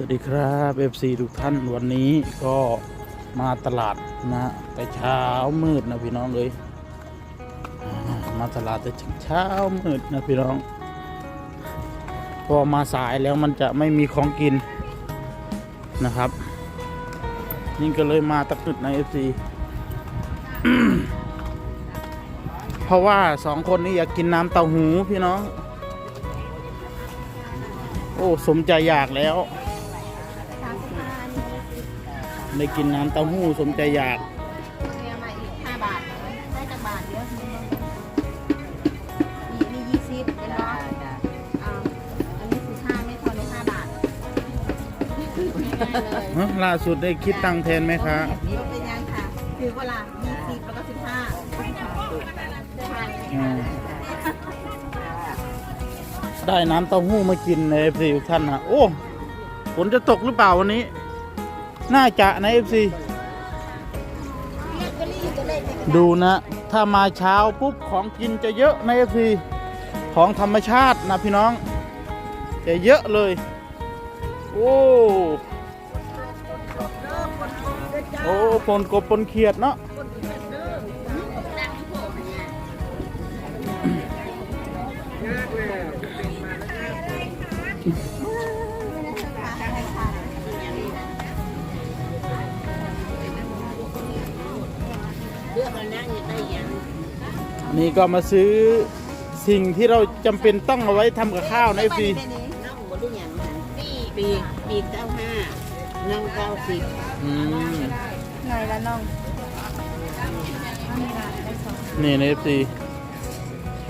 สวัสดีครับ FC ทุกท่านวันนี้ก็มาตลาดนะแต่เช้ามืดนะพี่น้องเลย มาตลาดแต่เช้ามืดนะพี่น้อง พอมาสายแล้วมันจะไม่มีของกินนะครับ นี่ก็เลยมาตะกึดใน FC เพราะว่าสองคนนี้อยากกินน้ำเต้าหู้พี่น้อง โอ้ สมใจอยากแล้ว ได้กินน้ำเต้าหู้สมใจอยากเนี่ยมาอีกห้าบาท ได้จากบาทเดียวมีมียี่สิบเป็นร้อยอ่าอันนี้สิบห้าไม่พอเลยห้าบาทง่ายๆเลย ฮะล่าสุดได้คิดตังค์แทนไหมคะ นี่เป็นยังค่ะ คือเวลายี่สิบแล้วก็สิบห้าใช่อืมได้น้ำเต้าหู้มากินในเอฟซีทุกท่านนะโอ้ฝนจะตกหรือเปล่าวันนี้ น่าจะในเอฟซีดูนะ ถ้ามาเช้าปุ๊บของกินจะเยอะในเอฟซีของธรรมชาตินะพี่น้อง จะเยอะเลย โอ้โอ้ปนกบปนเขียดเนาะ นั่งอยู่ได้ยังนี่ก็มาซื้อสิ่งที่เราจำเป็นต้องเอาไว้ทำกับข้าวในฟรีน้องหัวได้ยังปีปีปีเก้าห้าน้องเก้าสิบอืมไงละน้องนี่ในฟรี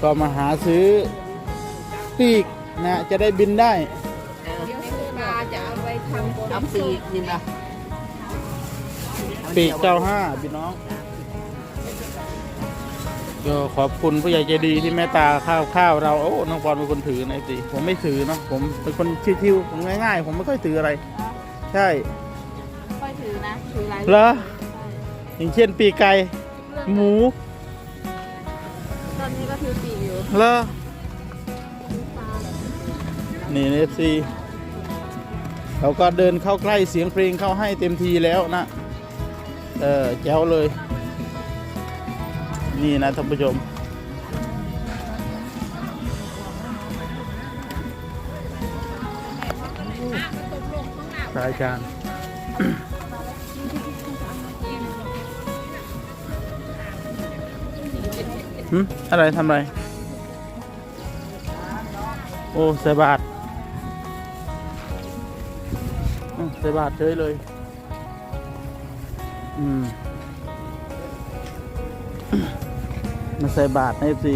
ก็มาหาซื้อปีกนะจะได้บินได้เดี๋ยวซื้อมาจะเอาไปทำเอาปีกนี่นะปีกเจ้าห้าพี่น้อง ก็ขอบคุณผู้ใหญ่ใจดีที่เมตตาข้าวข้าวเราโอ้น้องปอนเป็นคนถือในฟรีผมไม่ถือเนาะผมเป็นคนชิวๆผมง่ายๆ ผมไม่ค่อยถืออะไร ใช่ค่อยถือนะถือหลายเหรออย่างเช่นปีกไก่หมูตอนนี้ก็ถือปีกอยู่เหรอนี่เอฟซีเขาก็เดินเข้าใกล้เสียงเพลงเข้าให้เต็มทีแล้วนะ เออแจ๋วเลย นี่นะท่านผู้ชม สายจานหึอะไรทำอะไร โอ้ใส่บาทอืมใส่บาทเฉยเลย อืม มาใส่บาทในเอฟซี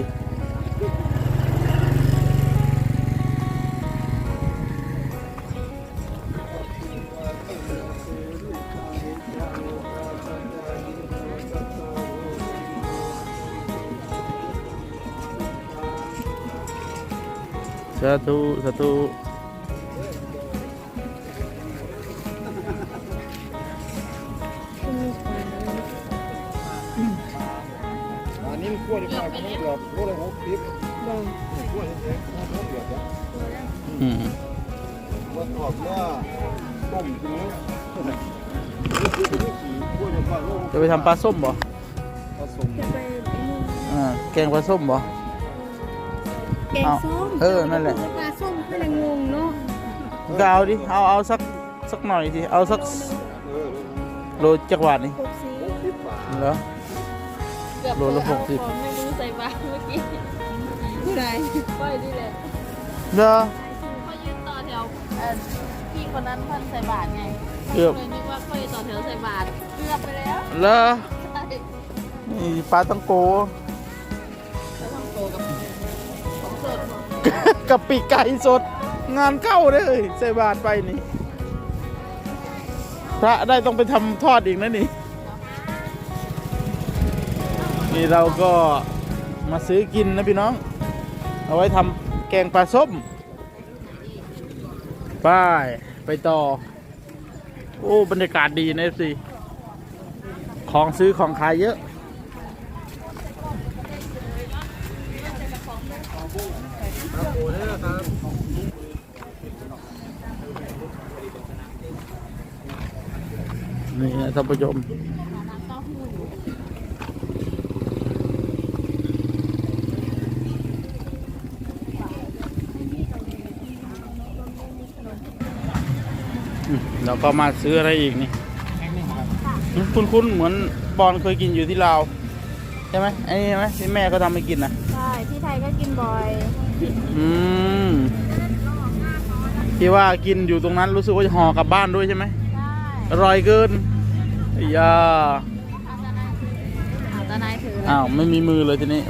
สาธุสาธุ อันนี้มันกล้วยดีกว่ามันเดือดกล้วยละหกสิบกล้วยเล็กๆมันเดือดนะอืมมันกรอบว่าต้มกินแล้วกล้วยละบาทโลจะไปทำปลาส้มบ่ผสมอ่าแกงปลาส้มบ่แกงส้มเออนั่นแหละปลาส้มก็เลยงงเนาะก็เอาดิเอาเอาสักสักหน่อยสิเอาสักเออโลจักรวาทนี่หกสิบสิบบาทเหรอ เกือบโลละเปิดหกสิบเอาของไม่รู้ใส่บาตรเมื่อกี้ผู้ใดก้อยนี่แหละเหรอเขายืนต่อแถวเอ่อพี่คนนั้นเพิ่นใส่บาตรไงเกือบ เลยนึกว่าเขาอยู่ต่อแถวใส่บาตรเกือบไปแล้วเหรอใช่นี่ปลาตังโก แล้วทำโตกับของสดกับปีกไก่สด งานเข้าเลยใส่บาทไปนี่ พระได้ต้องไปทำทอดอีกนะนี่ นี่เราก็มาซื้อกินนะพี่น้อง เอาไว้ทำแกงปลาส้มไปไปต่อ โอ้บรรยากาศดีนะสิของซื้อของขายเยอะ นี่นะท่านผู้ชม อืมเราก็มาซื้ออะไรอีกนี่คุณคุณเหมือนบอลเคยกินอยู่ที่ลาวใช่ไหมไอ้นี่ใช่ไหมที่แม่เขาทำให้กินนะใช่ที่ไทยก็กินบ่อยอืมที่ว่ากินอยู่ตรงนั้นรู้สึกว่าจะห่อกลับบ้านด้วยใช่ไหมใช่อร่อยเกินอ้ยาอาตานายถืออ้าวไม่มีมือเลยทีนี้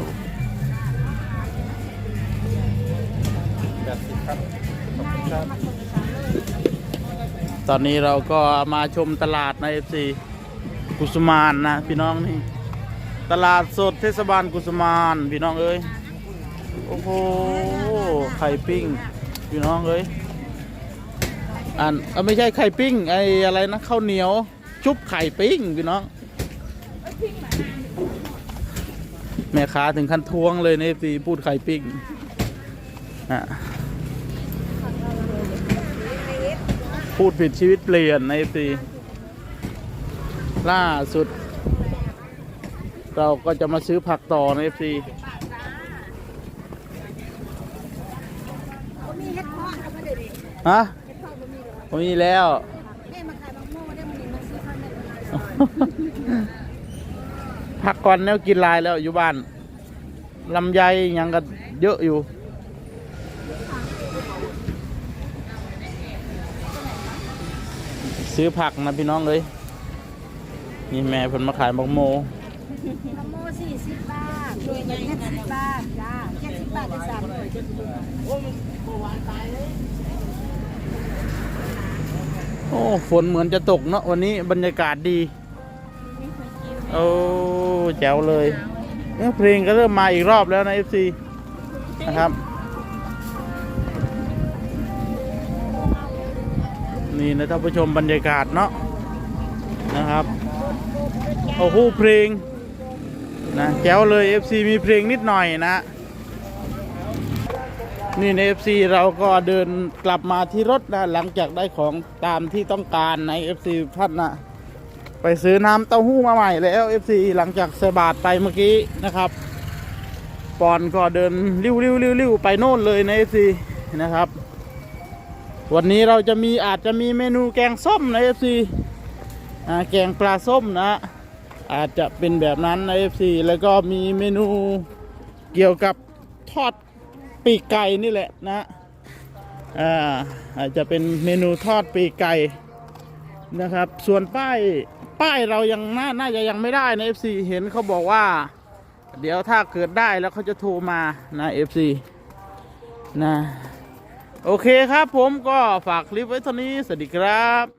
แปดสิบครับขอบคุณครับ ตอนนี้เราก็มาชมตลาดในเอฟซีกุสมานนะพี่น้องนี่ ตลาดสดเทศบาลกุสมานพี่น้องเอ้ยโอ้โหไข่ปิ้ง พี่น้องเอ้ยอันอไม่ใช่ไข่ปิ้งไออะไรนะข้าวเหนียว ชุบไข่ปิ้งพี่น้อง แม่ค้าถึงขั้นทวงเลยในฟีพูดไข่ปิ้งอะ พูดผิดชีวิตเปลี่ยนในฟีล่าสุด เราก็จะมาซื้อผักต่อในฟีฮะผมมีแล้วพักก่อนแนวกินลายแล้วอยู่บ้านลำไยยังก็เยอะอยู่ ซื้อผักนะพี่น้องเลยนี่แม่เพิ่นมาขายบักโมมะม่วงสี่สิบบาทรวยเงินแค่สิบบาทจ้าแค่สิบบาทได้สามหน่วยโอ้ฝนเหมือนจะตกเนาะวันนี้บรรยากาศดี โอ้แจ๋วเลยเอ้ยเพลงก็เริ่มมาอีกรอบแล้วนะ FC นะครับ นี่นะท่านผู้ชมบรรยากาศเนาะนะครับโอ้โหเพลงนะแจ๋วเลย FC มีเพลงนิดหน่อยนะ นี่ใน FC เราก็เดินกลับมาที่รถนะหลังจากได้ของตามที่ต้องการใน FC ท่านนะไปซื้อน้ำเต้าหู้มาใหม่แล้ว FC หลังจากเสบาดไปเมื่อกี้นะครับปอนก็เดินริ้วริ้วริ้วริ้วไปโน่นเลยใน FC นะครับ วันนี้เราจะมีอาจจะมีเมนูแกงส้มใน FC อ่าแกงปลาส้มนะ อาจจะเป็นแบบนั้นใน FC แล้วก็มีเมนูเกี่ยวกับทอดปีกไก่นี่แหละนะอ่าอาจจะเป็นเมนูทอดปีกไก่นะครับ ส่วนป้ายป้ายเรายังน่าน่าจะยังไม่ได้นะ FC เห็นเขาบอกว่า เดี๋ยวถ้าเกิดได้แล้วเขาจะโทรมานะ FC นะ โอเคครับผมก็ฝากคลิปไว้เท่านี้ สวัสดีครับ